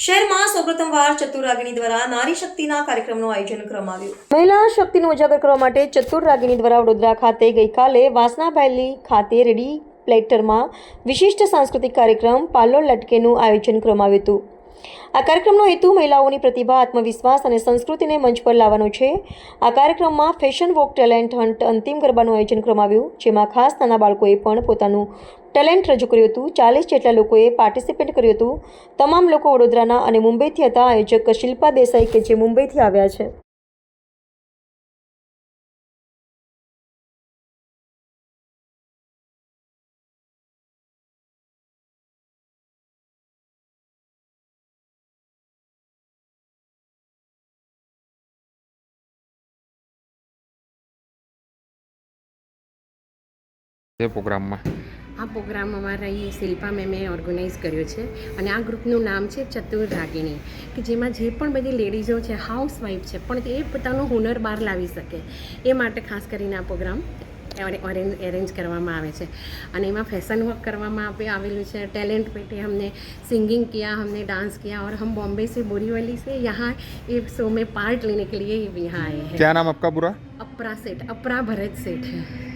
શહેરમાં સૌપ્રથમવાર ચતુર રાગિણી દ્વારા નારી શક્તિના કાર્યક્રમનું આયોજન કરવામાં આવ્યું. મહિલા શક્તિનો ઉજાગર કરવા માટે ચતુર રાગિણી દ્વારા વડોદરા ખાતે ગઈકાલે વાસનાભાયલી ખાતે રેડી પ્લેટરમાં વિશિષ્ટ સાંસ્કૃતિક કાર્યક્રમ પાલો લટકેનું આયોજન કરવામાં આવ્યું હતું. આ કાર્યક્રમનો હેતુ મહિલાઓની પ્રતિભા, આત્મવિશ્વાસ અને સંસ્કૃતિને મંચ પર લાવવાનો છે. આ કાર્યક્રમમાં ફેશન વોક ટેલેન્ટ હન્ટ અંતિમ ગરબાનું આયોજન કરવામાં આવ્યું, જેમાં ખાસ નાના બાળકોએ પણ પોતાનું ટેલેન્ટ રજૂ કર્યું હતું. ચાલીસ જેટલા લોકોએ પાર્ટિસિપેટ કર્યું હતું. તમામ લોકો વડોદરાના અને મુંબઈથી હતા. આયોજક શિલ્પા દેસાઈ કે જે મુંબઈથી આવ્યા છે. એ પ્રોગ્રામમાં આ પ્રોગ્રામ અમારા અહીં શિલ્પા મેમે ઓર્ગેનાઇઝ કર્યો છે અને આ ગ્રુપનું નામ છે ચતુર રાગિણી કે જેમાં જે પણ બધી લેડીઝો છે હાઉસવાઈફ છે પણ એ પોતાનું હુનર બહાર લાવી શકે એ માટે ખાસ કરીને આ પ્રોગ્રામ એરેન્જ કરવામાં આવે છે અને એમાં ફેશન વર્ક કરવામાં આવે આવેલું છે ટેલેન્ટ પેટે हमने सिंगिंग किया हमने डांस किया और हम बॉम्बे से बोरीवली से यहाँ ये शो में पार्ट लेने के लिए यहाँ आए हैं क्या नाम आपका पूरा अपरा सेठ अपरा भरत सेठ है અ,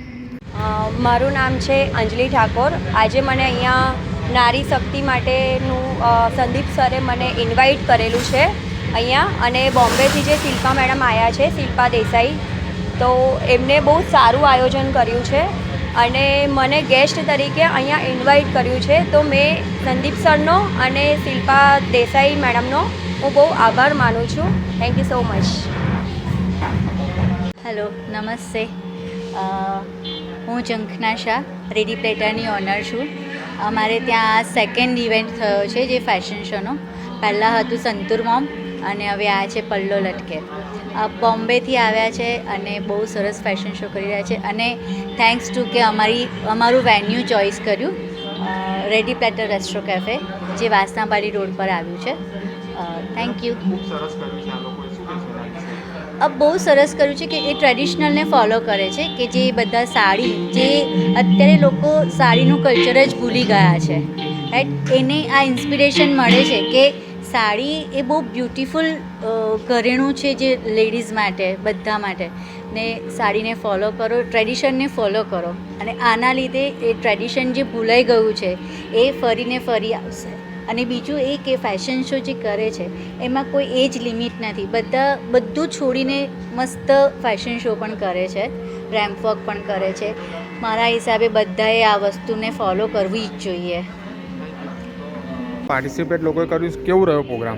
મારું નામ છે અંજલિ ઠાકોર. આજે મને અહીંયા નારી શક્તિ માટેનું સંદીપ સરે મને ઇન્વાઇટ કરેલું છે અહીંયા. અને બોમ્બેથી જે શિલ્પા મેડમ આવ્યા છે, શિલ્પા દેસાઈ, તો એમને બહુ સારું આયોજન કર્યું છે. અને મને ગેસ્ટ તરીકે અહીંયા ઇન્વાઇટ કર્યું છે. તો મેં સંદીપ સરનો અને શિલ્પા દેસાઈ મેડમનો હું બહુ આભાર માનું છું. Thank you so much hello નમસ્તે. હું ઝંખના શાહ, રેડી પ્લેટરની ઓનર છું. અમારે ત્યાં સેકન્ડ ઇવેન્ટ થયો છે જે ફેશન શોનો પહેલાં હતું સંતૂર મોમ અને હવે આ છે પલ્લો લટકે. બોમ્બેથી આવ્યા છે અને બહુ સરસ ફેશન શો કરી રહ્યા છે અને થેન્ક્સ ટુ કે અમારી, અમારું વેન્યુ ચોઇસ કર્યું રેડી પ્લેટર રેસ્ટ્રો કેફે જે વાસનાબાડી રોડ પર આવ્યું છે. થેન્ક યુ અ બહુ સરસ કર્યું છે કે એ ટ્રેડિશનલને ફોલો કરે છે કે જે બધા સાડી, જે અત્યારે લોકો સાડીનું કલ્ચર જ ભૂલી ગયા છે. રાઈટ એને આ ઇન્સ્પિરેશન મળે છે કે સાડી એ બહુ બ્યુટિફુલ ઘરેણું છે જે લેડીઝ માટે, બધા માટે. ને સાડીને ફોલો કરો ટ્રેડિશનને ફોલો કરો. અને આના લીધે એ ટ્રેડિશન જે ભૂલાઈ ગયું છે, એ ફરીને ફરી આવશે. અને બીજું એ કે ફેશન શો જે કરે છે એમાં કોઈ એજ લિમિટ નથી બધા બધું છોડીને મસ્ત ફેશન શો પણ કરે છે રેમ્પ વોક પણ કરે છે મારા હિસાબે બધાએ આ વસ્તુને ફોલો કરવી જ જોઈએ पार्टिसिपेट लोगों કર્યું કેવું રહ્યો પ્રોગ્રામ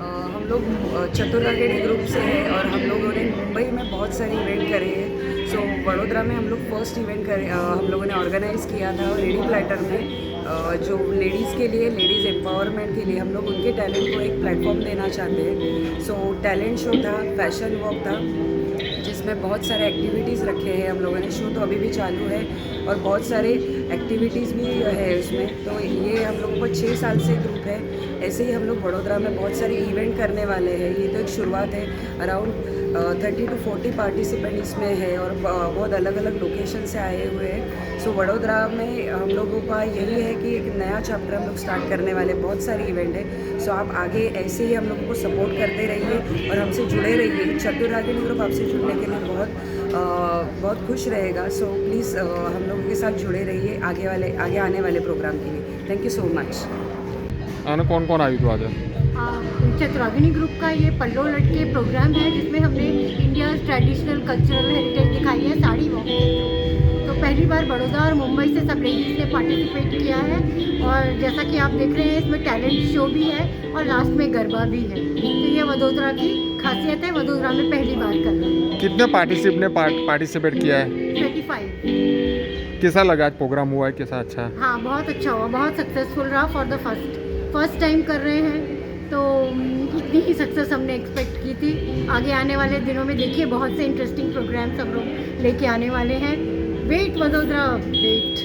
अ, हम लोग अ, चतुर्रागेड़ी ग्रुप से हैं और हम लोगों ने मुंबई में बहुत सारे इवेंट करे हैं सो वडोदरा में हम लोग फ़र्स्ट इवेंट करे हम लोगों ने ऑर्गेनाइज किया था लेडी प्लेटर में। जो लेडीज़ के लिए लेडीज़ एम्पावरमेंट के लिए हम लोग उनके टैलेंट को एक प्लेटफॉर्म देना चाहते हैं। सो टैलेंट शो था फ़ैशन वॉक था, जिसमें बहुत सारे एक्टिविटीज़ रखे हैं हम लोगों ने। शो तो अभी भी चालू है और बहुत सारे एक्टिविटीज़ भी है उसमें। तो ये हम लोगों को छः साल से ग्रुप है। ऐसे ही हम लोग वडोदरा में बहुत सारे इवेंट करने वाले हैं। ये तो एक शुरुआत है। Around thirty two forty participant इसमें है और बहुत अलग अलग लोकेशन से आए हुए हैं। सो वडोदरा में हम लोगों का यही है कि एक नया चैप्टर हम लोग स्टार्ट करने वाले बहुत सारे इवेंट है। सो आप आगे ऐसे ही हम लोगों को सपोर्ट करते रहिए और हमसे जुड़े रहिए। चतुरागिनी ग्रुप आपसे जुड़ने के लिए बहुत बहुत खुश रहेगा। सो प्लीज़ हम लोगों के साथ जुड़े रहिए आगे वाले, आगे आने वाले प्रोग्राम के लिए। थैंक यू सो मच कौन कौन आई तू आज चतुरागिनी ग्रुप का ये पल्लो लटके प्रोग्राम है जिसमें हमने इंडिया ट्रेडिशनल कल्चरल हेरिटेज दिखाई है साड़ी वॉक। तो पहली बार बड़ौदा और मुंबई से सब लेडीज़ ने पार्टिसिपेट किया है और जैसा कि आप देख रहे हैं इसमें टैलेंट शो भी है और लास्ट में गरबा भी है। तो ये वडोदरा की खासियत है वडोदरा में पहली बार कर रहे हैं। कितने पार्टिसिपेट ने पार्टिसिपेट किया है? फाइव कैसा लगा प्रोग्राम हुआ है? कैसा अच्छा? हाँ बहुत अच्छा हुआ बहुत सक्सेसफुल रहा for the first first time कर रहे हैं। तो mm, इतनी ही सक्सेस हमने एक्सपेक्ट की थी आगे आने वाले दिनों में देखिए बहुत से इंटरेस्टिंग प्रोग्राम्स हम लोग लेके आने वाले हैं wait Vadodara wait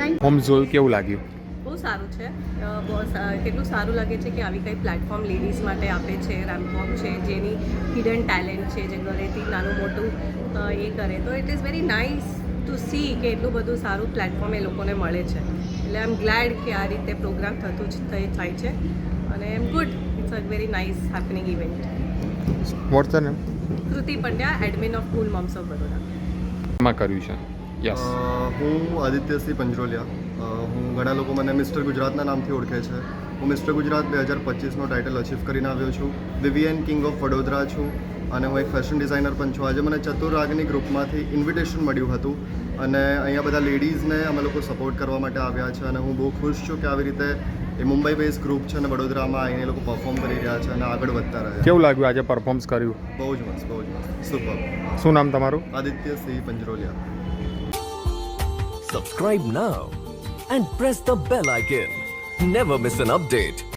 thank home જોયું કેવું લાગ્યું બહુ સારું છે અ, બહુ સા- કેટલું સારું લાગે છે કે આવી કંઈ પ્લેટફોર્મ લેડીઝ માટે આપે છે રેમ્પોક છે જેની હિડન ટેલેન્ટ છે જે ઘરેથી નાનું મોટું અ, એ કરે તો it is very nice to see કે એટલું બધું સારું પ્લેટફોર્મ એ લોકોને મળે છે એટલે આઈ એમ ગ્લેડ કે આ રીતે પ્રોગ્રામ થતું જ થઈ થાય છે અને એમ good. It's a very nice happening event what's the name Kruti Pandya admin of cool moms of Baroda માં કર્યું છે. યસ હું આદિત્યસિંહ પંજરોલિયા. હું ઘણા લોકો મને મિસ્ટર ગુજરાતના નામથી ઓળખે છે. હું મિસ્ટર ગુજરાત બે હજાર પચીસનો ટાઇટલ અચીવ કરીને આવ્યો છું. વિવિયન કિંગ ઓફ વડોદરા છું અને હું એક ફેશન ડિઝાઇનર પણ છું. આજે મને ચતુરાગની ગ્રુપમાંથી ઇન્વિટેશન મળ્યું હતું અને અહીંયા બધા લેડીઝને અમે લોકો સપોર્ટ કરવા માટે આવ્યા છે અને હું બહુ ખુશ છું કે આવી રીતે એ મુંબઈ બેઝ ગ્રુપ છે અને વડોદરામાં આવીને એ લોકો પરફોર્મ કરી રહ્યા છે અને આગળ વધતા રહ્યા કેવું લાગ્યું આજે પરફોર્મન્સ કર્યું? બહુ જ મસ્ત બહુ જ મસ્ત. સુપર શું નામ તમારું? Aditya Singh Panjroliya. Subscribe now and press the bell icon. Never miss an update.